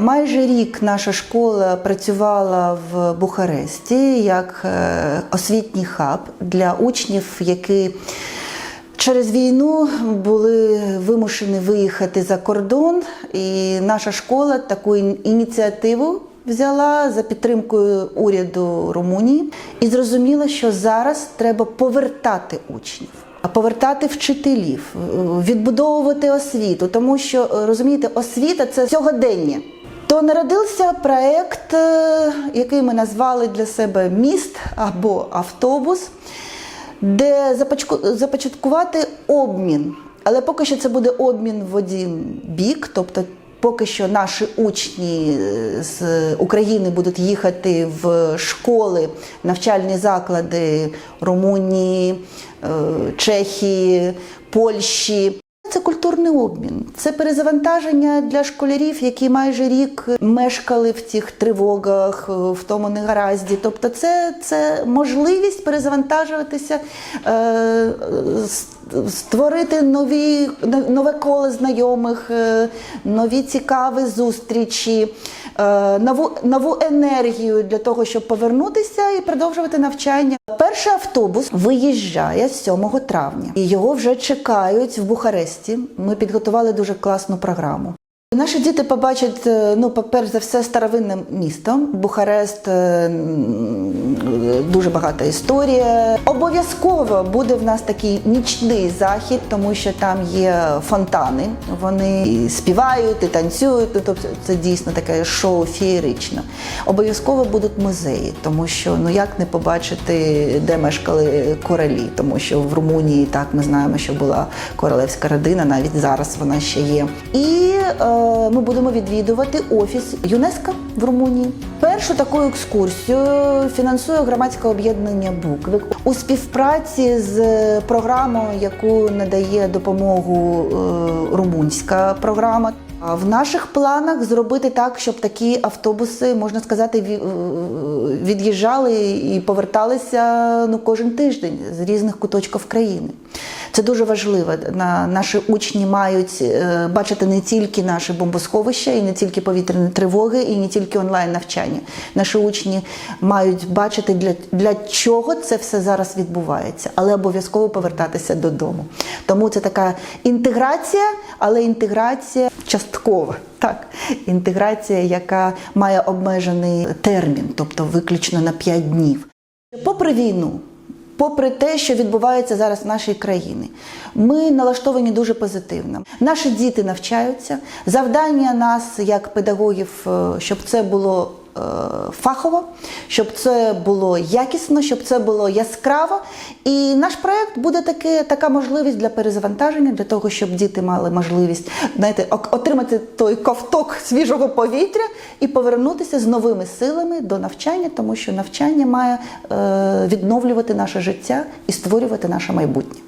Майже рік наша школа працювала в Бухаресті як е, освітній хаб для учнів, які через війну були вимушені виїхати за кордон. І наша школа таку ініціативу взяла за підтримкою уряду Румунії і зрозуміла, що зараз треба повертати учнів. А повертати вчителів, е, відбудовувати освіту, тому що е, розумієте, освіта це сьогодення. То народився проект, е, який ми назвали для себе міст або автобус, де започаткувати обмін. Але поки що це буде обмін в один бік, тобто поки що наші учні е, з України будуть їхати в школи, навчальні заклади Румунії, е, Чехії, Польщі. Це культурний обмін, це перезавантаження для школярів, які майже рік мешкали в цих тривогах, в тому негаразді. Тобто, це, це можливість перезавантажуватися, е, створити нові, нове коло знайомих, е, нові цікаві зустрічі, е, нову, нову енергію для того, щоб повернутися і продовжувати навчання. Перший автобус виїжджає 7 травня, і його вже чекають в Бухаресті. Ми підготували дуже класну програму. Наші діти побачать, е, ну, перш за все, старовинне місто. Бухарест е, дуже багата історія. Обов'язково буде в нас такий нічний захід, тому що там є фонтани. Вони і співають, і танцюють. Ну, тобто це дійсно таке шоу феєрично. Обов'язково будуть музеї, тому що ну як не побачити, де мешкали королі, тому що в Румунії так ми знаємо, що була королевська родина, навіть зараз вона ще є. І е, ми будемо відвідувати офіс ЮНЕСКО в Румунії. Першу таку екскурсію фінансує громадське об'єднання Буквик у співпраці з програмою, яку надає допомогу е, румунська програма. В наших планах зробити так, щоб такі автобуси, можна сказати, від'їжджали і поверталися ну, кожен тиждень з різних куточків країни. Це дуже важливо. Наші учні мають е, бачити не тільки наші бомбосховища, і не тільки повітряні тривоги, і не тільки онлайн навчання. Наші учні мають бачити, для, для чого це все зараз відбувається, але обов'язково повертатися додому. Тому це така інтеграція, але інтеграція часткова. Так, інтеграція, яка має обмежений термін, тобто виключно на 5 днів. Попри війну, попри те, що відбувається зараз в нашій країні, ми налаштовані дуже позитивно. Наші діти навчаються. Завдання нас, як педагогів, е, щоб це було фахово, щоб це було якісно, щоб це було яскраво. І наш проект буде таке, така можливість для перезавантаження, для того, щоб діти мали можливість знаєте, отримати той ковток свіжого повітря і повернутися з новими силами до навчання, тому що навчання має е, відновлювати наше життя і створювати наше майбутнє.